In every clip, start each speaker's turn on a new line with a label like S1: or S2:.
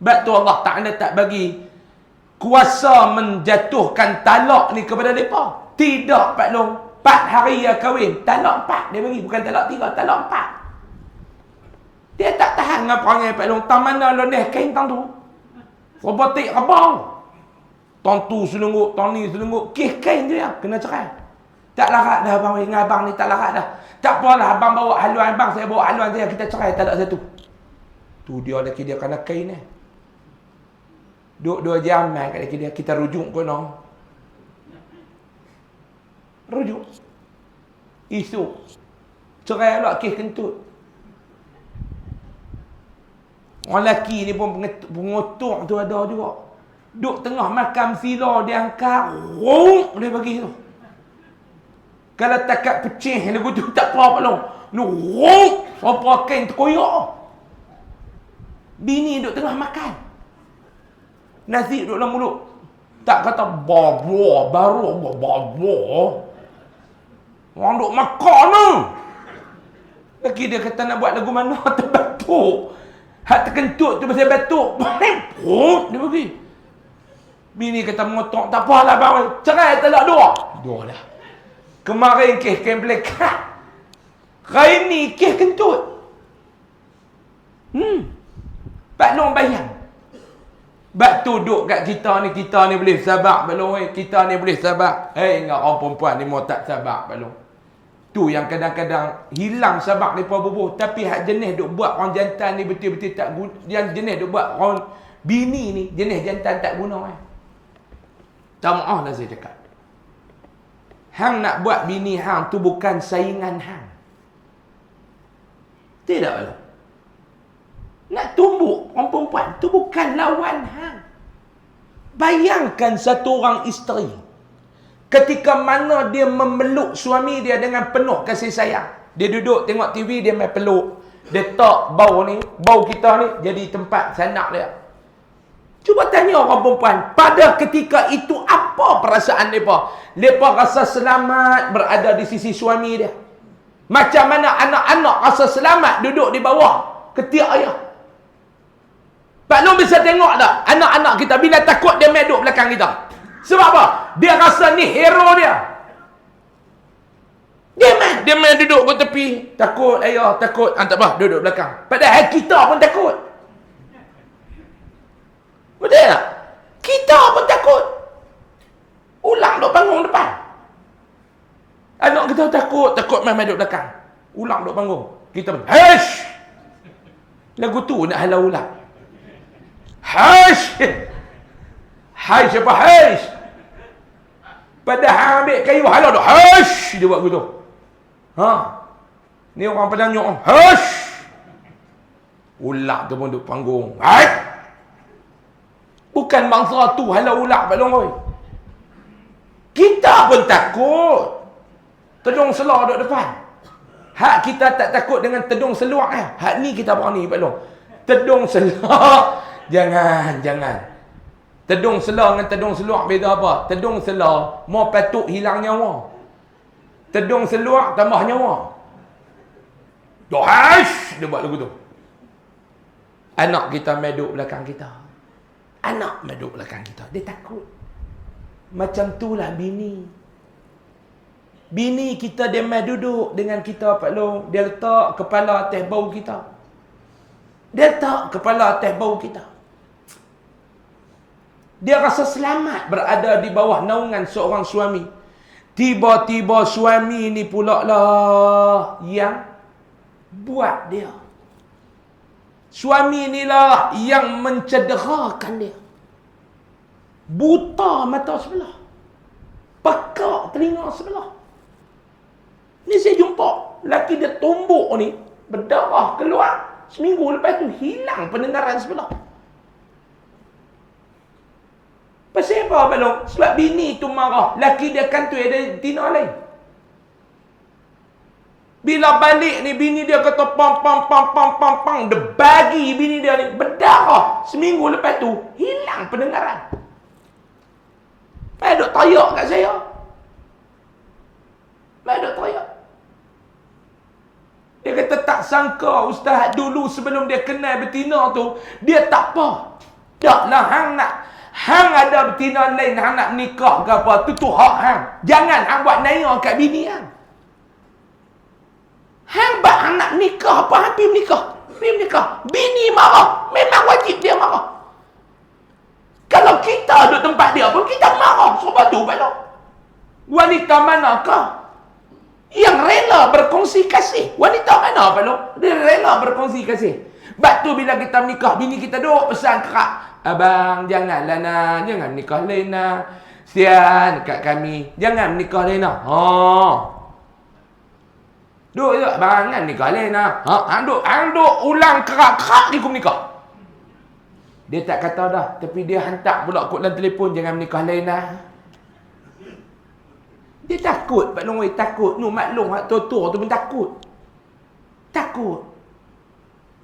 S1: Sebab tu Allah Ta'ala tak bagi kuasa menjatuhkan talak ni kepada mereka. Tidak Pak Long. Empat hari ya kahwin. Talak empat dia bagi. Bukan talak tiga. Talak empat. Dia tak tahan dengan perangai Pak Long. Tang mana lo ni kain tang tu. Robotik rabau. Tang tu selungguk. Tang ni selungguk. Kih kain ya. Kena cerai. Tak larat dah abang. Dengan abang ni tak larat dah. Tak apalah abang bawa haluan abang. Saya bawa haluan saya. Kita cerai. Tak ada satu. Tu dia lagi dia kena kain ni. Duk dua jam kat laki dia. Kita rujuk ke no. Rujuk. Isu. Cerai pula kes kentut. Orang lelaki ni pun pengotok tu ada juga. Duk tengah makan sila dia angkat. Rung dia bagi tu. Kalau takat pecih lagu tu tak apa lu. Nu rung. Apa kain terkoyak. Bini duk tengah makan. Nasi duk dalam mulut. Tak kata bawa baru bawa. Orang duk makan tu. Lagi dia kata nak buat lagu mana terbatuk. Hak terkentut tu pasal batuk. Perut dia pergi. Bini kata mengotok. Tak apalah bang. Cerai tak nak dua. Dua lah. Kemarin kes kain pelekat. Hari ni kes kentut. Hmm. Pak Long bayang. Bak tu duduk kat kita ni, kita ni boleh sabar Long. Eh. Kita ni boleh sabar. Hei, eh, ingat orang perempuan ni mau tak sabar Long. Tu yang kadang-kadang hilang sabak ni bubuh. Tapi hak jenis duk buat orang jantan ni betul-betul tak guna. Yang jenis duk buat orang bini ni jenis jantan tak guna. Eh. Tak maaf lah saya cakap. Hang nak buat bini hang tu bukan saingan hang. Tidak lah. Nak tumbuk orang perempuan tu bukan lawan hang. Bayangkan satu orang isteri Ketika mana dia memeluk suami dia dengan penuh kasih sayang. Dia duduk tengok TV, dia main peluk. Dia tak bau ni, bau kita ni jadi tempat sanak dia. Cuba tanya orang perempuan, pada ketika itu apa perasaan mereka? Mereka rasa selamat berada di sisi suami dia. Macam mana anak-anak rasa selamat duduk di bawah ketiak ayah. Pak Long bisa tengok tak? Anak-anak kita bila takut dia main duduk belakang kita. Sebab apa? Dia rasa ni hero dia. Dia main, dia main duduk ke tepi. Takut ayah, takut. Ah, tak apa, duduk belakang. Padahal kita pun takut. Betul tak? Kita pun takut. Ulang duduk panggung depan. Anak kita takut, takut main-main duduk belakang. Ulang duduk panggung. Kita pun, Hush! Lagu tu nak halau ulang. Hush! Hai siapa hai? Padahal ambil kayu halal tu. Hush! Dia buat gitu. Ha? Ni orang padang nyok. Hush! Ulak tu pun duduk panggung. Hai! Bukan mangsa tu halau ulak balong oi. Kita pun takut. Tedung seluar duduk depan. Hak kita tak takut dengan tedung seluar eh. Hak ni kita berani balong. Tedung seluar. Jangan, jangan. Tedung selah dengan tedung seluar beza apa? Tedung selah mau patut hilang nyawa. Tedung seluar tambah nyawa. Dohash dia buat lagu tu. Anak kita meduk belakang kita. Anak meduk belakang kita. Dia takut. Macam itulah bini. Bini kita dia mai duduk dengan kita Pak Long. Dia letak kepala atas bau kita. Dia letak kepala atas bau kita. Dia rasa selamat berada di bawah naungan seorang suami. Tiba-tiba suami ni pula lah yang buat dia. Suami ni lah yang mencederakan dia. Buta mata sebelah. Pekak telinga sebelah. Ni saya jumpa. Laki dia tumbuk ni. Berdarah keluar. Seminggu lepas tu hilang pendengaran sebelah. Pasal apa Abang Sebab bini tu marah. Laki dia kan tu ada tina lain. Bila balik ni bini dia kata pam pam pam pam pam pam. Dia bagi bini dia ni berdarah. Seminggu lepas tu hilang pendengaran. Mai duk tayak kat saya. Mai duk tayak. Dia kata tak sangka ustaz dulu sebelum dia kenal betina tu. Dia tak apa. Taklah hang nak hang ada betina lain hang nak nikah ke apa tu tu hak hang. Jangan hang buat naya kat bini hang. Hang bak hang nak nikah apa hang pergi menikah. Pergi menikah. Bini marah. Memang wajib dia marah. Kalau kita duduk tempat dia pun kita marah. Sebab tu belok. Wanita manakah yang rela berkongsi kasih. Wanita mana lo? Dia rela berkongsi kasih. Sebab tu bila kita menikah, bini kita duduk pesan kerak. Abang, janganlah nak. Jangan nikah nak. Sian kat kami. Jangan menikah lain nak. Ha. Duk je, abang, jangan nikah nak. Ha, hang duk, hang duk ulang kerak-kerak di kum nikah. Dia tak kata dah. Tapi dia hantar pula kod dalam telefon. Jangan menikah lain nak. Dia takut Pak Long takut. Nu Mak Long hak tua tu pun takut. Takut.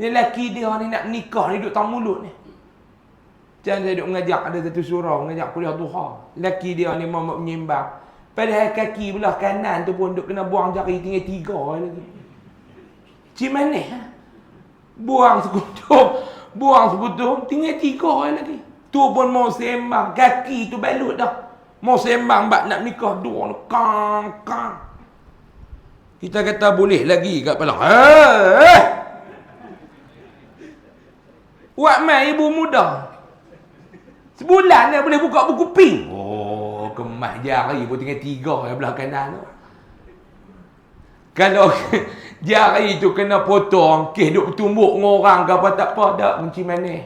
S1: Ni lelaki dia ni nak nikah ni duduk tang mulut ni. Jangan saya duduk mengajak ada satu surau mengajak kuliah duha. Lelaki dia ni mau menyembang. Padahal kaki belah kanan tu pun duk kena buang jari tinggal tiga lagi. Cik mana? Ha? Buang sekutum. Buang sekutum tinggal tiga lagi. Tu pun mau sembang. Kaki tu balut dah. Mau sembang bak nak nikah dua ni. Kang, kang. Kita kata boleh lagi kat palang. Eh! Buat main ibu muda. Sebulan dia boleh buka buku pink. Oh, kemas jari pun tinggal tiga yang belah kanan tu. Kalau jari tu kena potong, kes duk tumbuk dengan orang ke apa tak apa, tak kunci manis.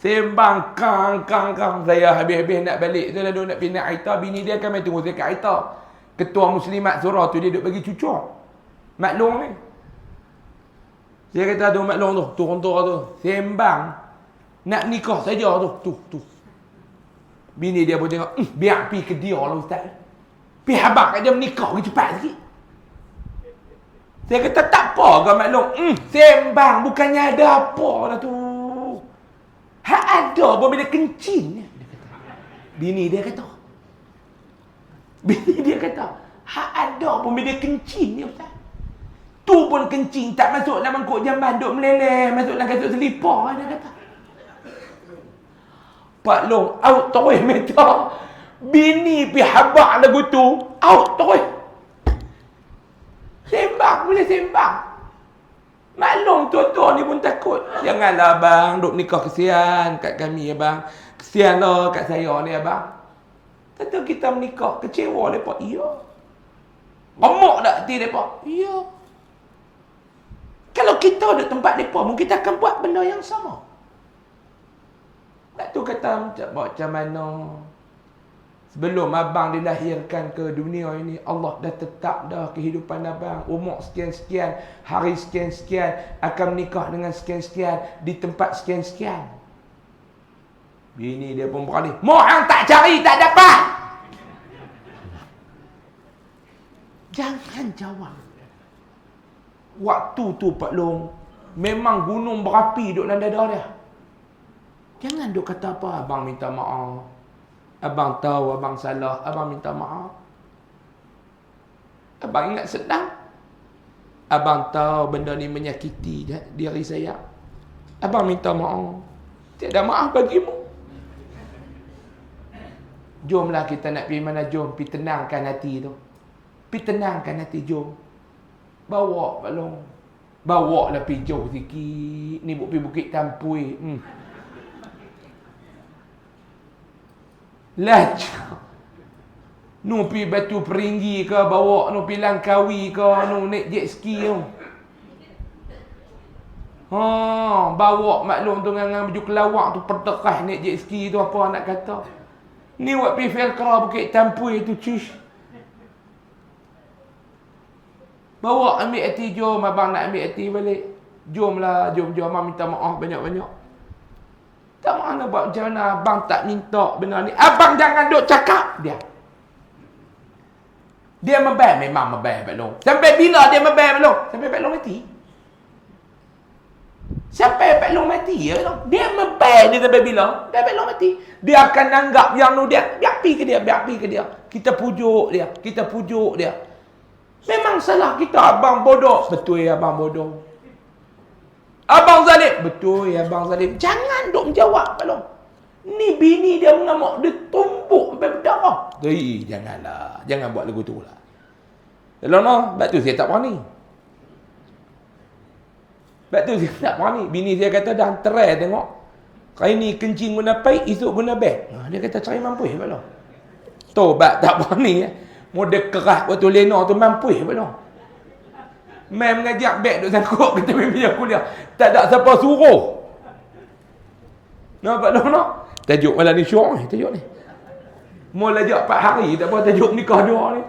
S1: Sembang kang kang kang saya habis-habis nak balik saya dah nak pindah Aita bini dia kan main tunggu saya kat Aita. Ketua Muslimat Surah tu dia duk bagi cucuk. Maklong ni. Saya kata tu maklong tu, tu kontor tu. Sembang nak nikah saja tu, tu tu. Bini dia pun tengok, hm, biar pi ke dia lah ustaz. Pi habaq kat dia menikah lagi cepat sikit. Saya kata tak apa ke maklong. Hm, sembang bukannya ada apa dah tu. Hak ada pun bila kencing. Bini dia kata. Bini dia kata. Hak ada pun bila kencing ni Ustaz. Tu pun kencing tak masuk dalam mangkuk jamban. Duk meleleh. Masuk dalam kasut selipar. Dia kata. Pak Long. Out terus meta. Bini pi habak lagu tu. Out terus. Sembang. Boleh sembang. Maklum tua-tua ni pun takut. Janganlah abang duk nikah kesian kat kami abang. Kesian lah kat saya ni abang. Kata kita menikah kecewa mereka. Iya. Remuk tak hati mereka? Iya. Kalau kita ada tempat mereka, mungkin kita akan buat benda yang sama. Tak tu kata macam mana? Sebelum abang dilahirkan ke dunia ini Allah dah tetap dah kehidupan abang. Umur sekian-sekian Hari sekian-sekian Akan menikah dengan sekian-sekian Di tempat sekian-sekian. Bini dia pun berani Mohang tak cari tak dapat. Jangan jawab. Waktu tu Pak Long Memang gunung berapi duduk dalam dada dia Jangan duk kata apa Abang minta maaf Abang tahu abang salah, abang minta maaf. Abang ingat senang. Abang tahu benda ni menyakiti diri saya. Abang minta maaf. Tiada maaf bagimu. Jomlah kita nak pergi mana jom. Pergi tenangkan hati tu. Pergi tenangkan hati jom. Bawa balong. Bawa lah pergi jauh sikit. Ni pergi bukit tampui. Hmm. Laj. Nu pi batu peringgi ke bawa nu pi langkawi ke nu naik jet ski tu. Ha, bawa maklum tu dengan baju kelawak tu pertekah naik jet ski tu apa nak kata. Ni buat pi Velcro Bukit Tampui tu cish. Bawa ambil hati jom abang nak ambil hati balik. Jomlah, jom jom abang minta maaf banyak-banyak. Tak mana buat mana abang tak minta benda ni. Abang jangan duk cakap dia. Dia mebel memang mebel Pak Long. Sampai bila dia mebel Pak Long? Sampai Pak Long mati. Sampai Pak Long mati ya Long. Dia mebel dia sampai bila? Dia Pak Long mati. Dia akan anggap yang tu dia biar pi ke dia, biar pi ke dia. Kita pujuk dia, kita pujuk dia. Memang salah kita abang bodoh. Betul ya abang bodoh. Zalim. Betul ya Abang Zalim. Jangan duk menjawab Long. Ni bini dia mengamuk. Dia tumbuk sampai berdarah. Eh, janganlah. Jangan buat lagu tu lah. Kalau no, sebab tu saya tak berani. Sebab tu saya tak berani. Bini saya kata dah terai tengok. Kali ni kencing guna pai, esok guna beg. Ha, dia kata cari mampu ya Pak Long. Tobat tak berani ya. Model keras waktu lena tu mampu ya Main mengajak beg duk sangkut kita bimbing kuliah. Tak ada siapa suruh. Nampak tak nak? Tajuk malam ni syok ni, tajuk ni. Mau lajak 4 hari tak apa tajuk nikah dua ni.